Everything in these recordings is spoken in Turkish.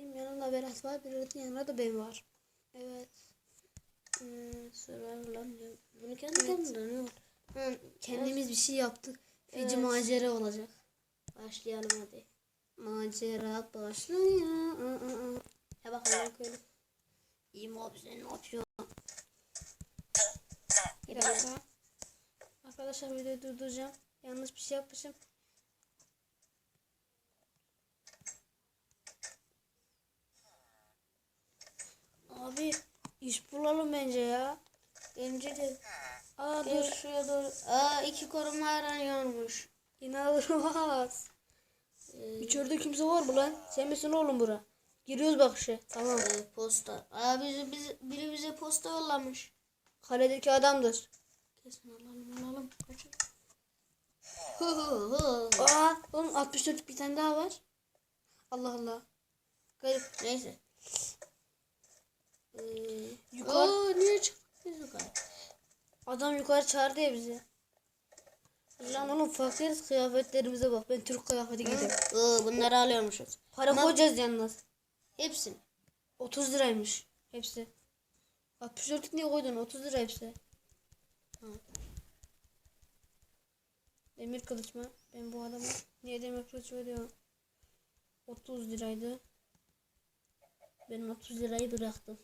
Benim yanımda Berat var. Berat'ın yanında da ben var. Evet. Hmm, Survivor'la Bunu kendi Evet. kendine ne oldu? Ha, kendimiz bir şey yaptık. Feci Evet. macera olacak. Başlayalım hadi. Macera başlıyor. Aa, aa, aa. Ya bakalım köylü. İyiyim abi sen ne yapıyorsun? Bir dakika. Arkadaşlar videoyu durduracağım. Yanlış bir şey yapmışım. Abi iş bulalım bence ya. Bence de. Aa Dur dur. şuraya doğru. Aa iki koruma aranıyormuş. İnanılmaz. Ee, İçeride kimse var mı lan? Sen misin oğlum bura? Giriyoruz bak şey. Tamam. e, posta. Aa bizi, bizi, biri bize posta yollamış. Kaledeki adamdır. Kesin alalım alalım. Kaçın. Aa oğlum 64 bir tane daha var. Allah Allah. Garip. Neyse. Yukarı- Aa, niye çıktık biz yukarı? Adam yukarı çağırdı ya bizi. Lan oğlum fakiriz kıyafetlerimize bak. Ben Türk kıyafeti giydim. Aa, bunları alıyormuşuz. Para Ama- koyacağız yalnız. Hepsini. 30 liraymış hepsi. 64'lük niye koydun? 30 lira hepsi. Ha. Demir kılıç mı? Ben bu adama niye demir kılıç veriyorum? 30 liraydı. Ben 30 lirayı bıraktım.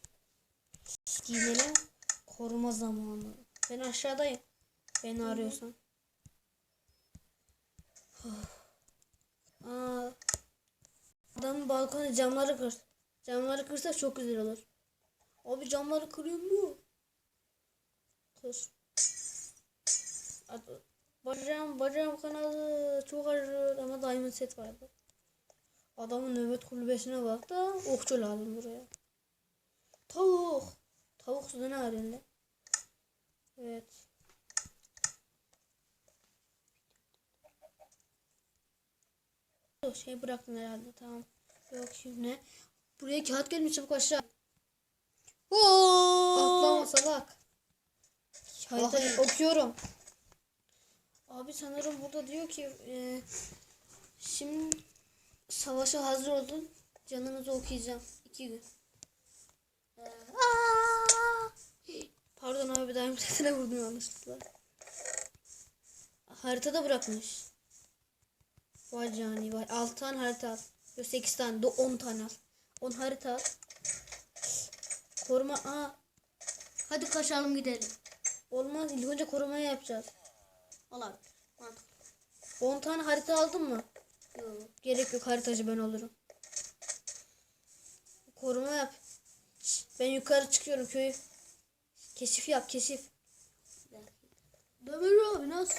Giyinelim. Koruma zamanı. Ben aşağıdayım. Beni arıyorsan. Aa, adamın balkonu camları kır. Camları kırsa çok güzel olur. Abi camları kırıyor mu? Kır. Bacağım, bacağım kanalı çok acır ama diamond set vardı. Adamın nöbet kulübesine bak da okçu lazım buraya. Tavuk. Tavuk suda ne lan? Evet. Yok, Şey bıraktın herhalde tamam. Yok şimdi ne? Buraya kağıt gelmiş çabuk aşağı. Atlama salak. Haritayı Bakayım. okuyorum. Abi sanırım burada diyor ki e, şimdi savaşa hazır olun. Canınızı okuyacağım. iki gün. E, aa! Daim sesine vurdum yanlışlıkla. Haritada bırakmış. Vay cani vay. 6 tane harita al. Yok 8 tane. Do 10 tane al. 10 harita al. Koruma. Aa, Hadi kaçalım gidelim. olmaz. İlk önce korumayı yapacağız. Olabilir. Mantıklı. 10 tane harita aldın mı? Yok. Gerek yok haritacı ben olurum. Koruma yap. Ben yukarı çıkıyorum köyü. Keşif yap keşif. Demir abi nasıl?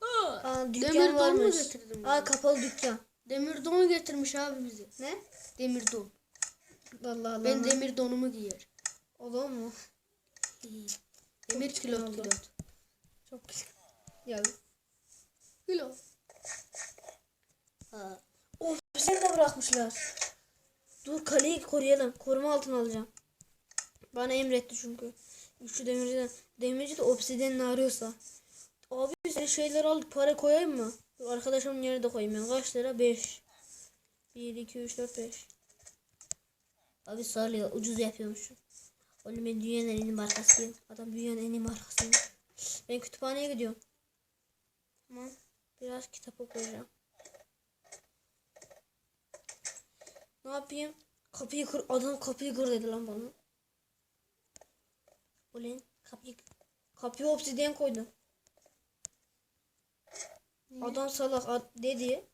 Ha, Aa, dükkan demir don mu varmış. getirdin? Aa kapalı dükkan. Demir don getirmiş abi bize. Ne? Demir don. Allah Allah. Ben demir donumu giyer. Olur mu? Demir kilot oldu. kilot. Çok güzel. Ya. Kilo. Ha. Of seni de bırakmışlar. Dur kaleyi koruyalım. Koruma altına alacağım. Bana emretti çünkü. Üçlü demirciden. Demirci de obsidianini arıyorsa. Abi sen şeyleri aldık para koyayım mı? Arkadaşımın yerine koyayım ben. Kaç lira? 5. 1, 2, 3, 4, 5. Abi sarılıyor. Ucuz yapıyormuşum. Oğlum ben dünyanın en iyi markasıyım. Adam dünyanın en iyi markasıyım. Ben kütüphaneye gidiyorum. Tamam. Biraz kitap okuyacağım. Ne yapayım? Kapıyı kır. Adam kapıyı kır dedi lan bana. Ulan kapıyı kapıyı obsidyen koydu. Adam salak ad- dedi.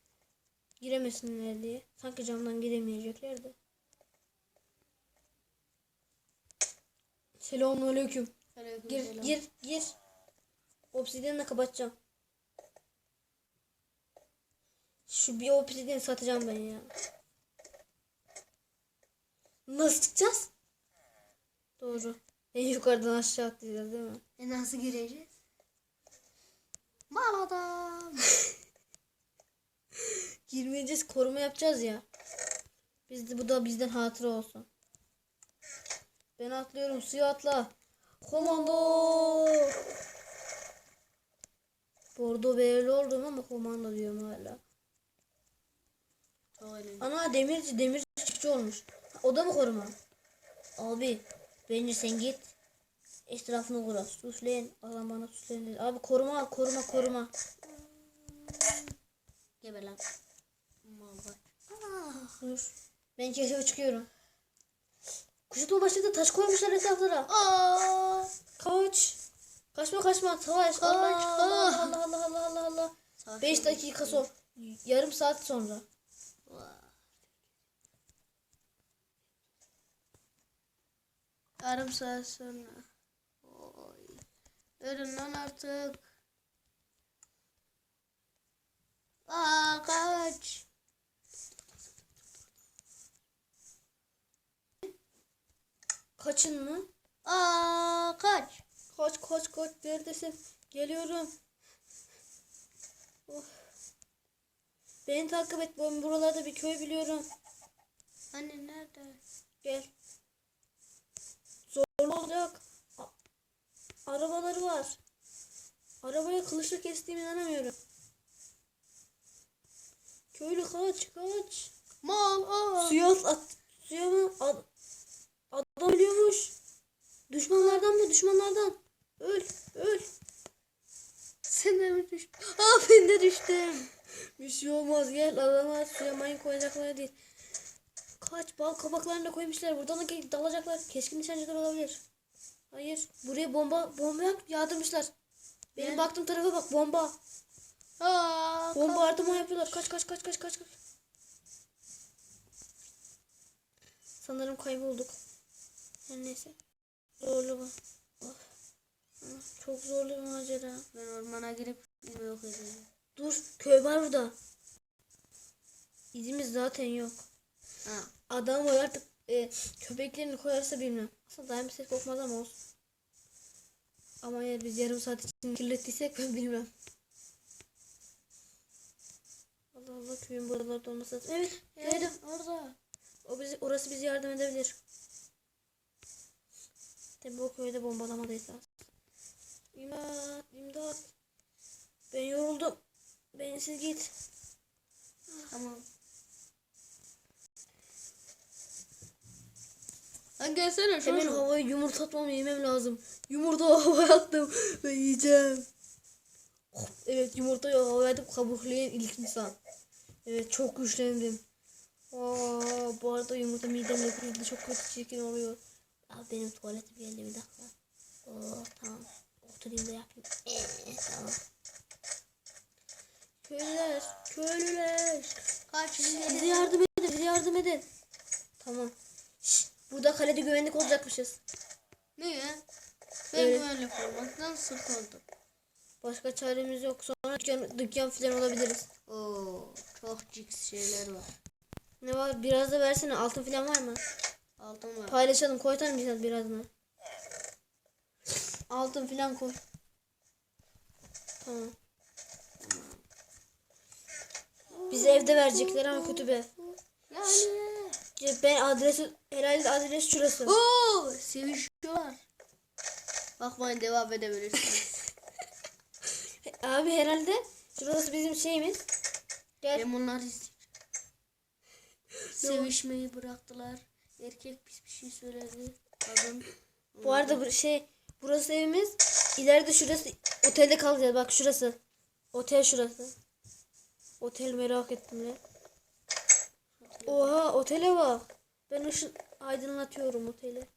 Giremesinler diye. Sanki camdan giremeyecekler de. Selamünaleyküm. Gir gir gir. Obsidyenle kapatacağım. Şu bir obsidyen satacağım ben ya. Nasıl çıkacağız? Doğru. En yukarıdan aşağı atlayacağız değil mi? E nasıl gireceğiz? Mal adam. Girmeyeceğiz koruma yapacağız ya. Biz de, bu da bizden hatıra olsun. Ben atlıyorum suya atla. Komando. Bordo belirli oldum ama komando diyorum hala. Ana demirci demirci olmuş. O da mı koruma? Abi bence sen git. Etrafını kura. Süsleyin. Adam bana süsleyin dedi. Abi koruma al koruma koruma. Geber lan. Bak. Dur. Ben keşfe çıkıyorum. Kuşatma başladı taş koymuşlar etraflara. Aa! Kaç. Kaçma kaçma savaş. Allah. Allah Allah Allah Allah Allah Allah. Savaş 5 oldu. dakika sonra. Yarım saat sonra. Vay. Yarım saat sonra. Oy. Ölün lan artık. Aa kaç. Kaçın mı? Aa kaç. Kaç kaç kaç neredesin? Geliyorum. Of. Beni takip et. Ben buralarda bir köy biliyorum. Hani nerede? Gel. Zorlu olacak. A- arabaları var. Arabaya kılıçla kestiğime inanamıyorum. Köylü kaç kaç. Mal aa. Suya at, suya mı? Ad, adam ölüyormuş. Düşmanlardan mı? Düşmanlardan. Öl öl. Sen de mi düştün? Aa ben de düştüm. Bir şey olmaz gel adama suya mayın koyacaklar değil. Kaç bal kabaklarını da koymuşlar. Buradan da dalacaklar. Keskin nişancılar olabilir. Hayır. Buraya bomba bomba yağdırmışlar. Benim baktığım tarafa bak bomba. Aa. Bomba artımı yapıyorlar. Kaç kaç kaç kaç kaç kaç. Sanırım kaybolduk. Her neyse. Zorlu bu. Of. Ah, Çok zorlu bir macera. Ben ormana girip yine yok edeceğim. Dur köy var burada. İzimiz zaten yok. Ha. Adam var artık e, köpeklerini koyarsa bilmem. Aslında daim ses kokmaz ama olsun. Ama eğer biz yarım saat için kirlettiysek ben bilmem. Allah Allah köyün buralarda olması lazım. Evet Evet, gördüm. orada. O bizi, orası bizi yardım edebilir. Tabi o köyde bombalamadıysa. İmdat, imdat. Ben yoruldum. Bensiz git. Tamam. Lan gelsene Hemen şunu. havaya yumurta atmam yemem lazım. Yumurta havaya attım ve yiyeceğim. Oh, Evet yumurtayı havaya atıp kabuklayan ilk insan. Evet çok güçlendim. Aa, bu arada yumurta midemle kırıldı çok kötü çirkin oluyor. Abi benim tuvaletim geldi bir dakika. Oo, tamam. Oturayım da yapayım. Ee, tamam. Köylüler, köylüler. Kaç Bize yardım edin, bize yardım edin. Tamam. Burada kalede güvenlik olacakmışız. Niye? Ben Evet. güvenlik olmaktan sık oldum. Başka çaremiz yok. Sonra dükkan, dükkan falan olabiliriz. Oo, çok ciks şeyler var. Ne var? Biraz da versene. Altın falan var mı? Altın var. Paylaşalım. Koytar mısın birazını? Altın falan koy. Tamam. Bize evde verecekler ama kötü bir ev. Yani. Ben adresi herhalde adres şurası. Oo, sevişiyorlar. Bakmayın devam edebilirsiniz. Abi herhalde şurası bizim şeyimiz. Gel. ben bunları. Sevişmeyi bıraktılar. Erkek pis bir şey söyledi. Kadın. Bu arada bu şey burası evimiz. İleride şurası otelde kalacağız. Bak şurası. Otel şurası. Otel merak ettim lan. Oha otele bak. Ben ışın aydınlatıyorum oteli.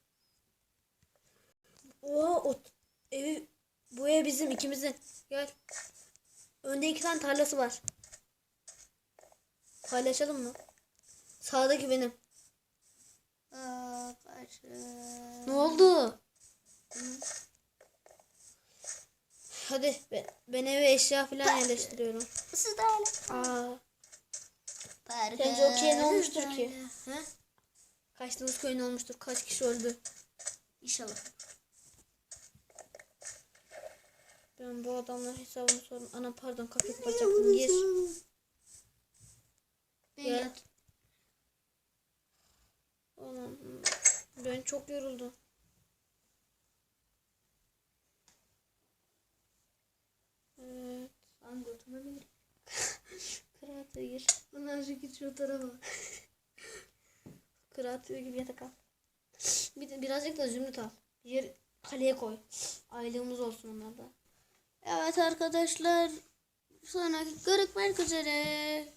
Oha ot evi bu ev bizim ikimizin. Gel. Önde iki tane tarlası var. Paylaşalım mı? Sağdaki benim. Aa. Ne oldu? Hadi ben, ben eve eşya falan yerleştiriyorum. Siz de öyle. Aa, Sence o köye ne olmuştur ki? He? kaçtığımız köyün olmuştur. Kaç kişi öldü? İnşallah. Ben bu adamların hesabını sordum. Ana pardon kapıyı kapatacaktım. Gir. Gel. Oğlum ben çok yoruldum. Evet. Lan götüme gir? Kıraata gir. Şu git tarafa. iftira atıyor gibi yatak al. Bir, birazcık da zümrüt al. Yer kaleye koy. Aylığımız olsun onlarda. Evet arkadaşlar. Sonraki görüşmek üzere.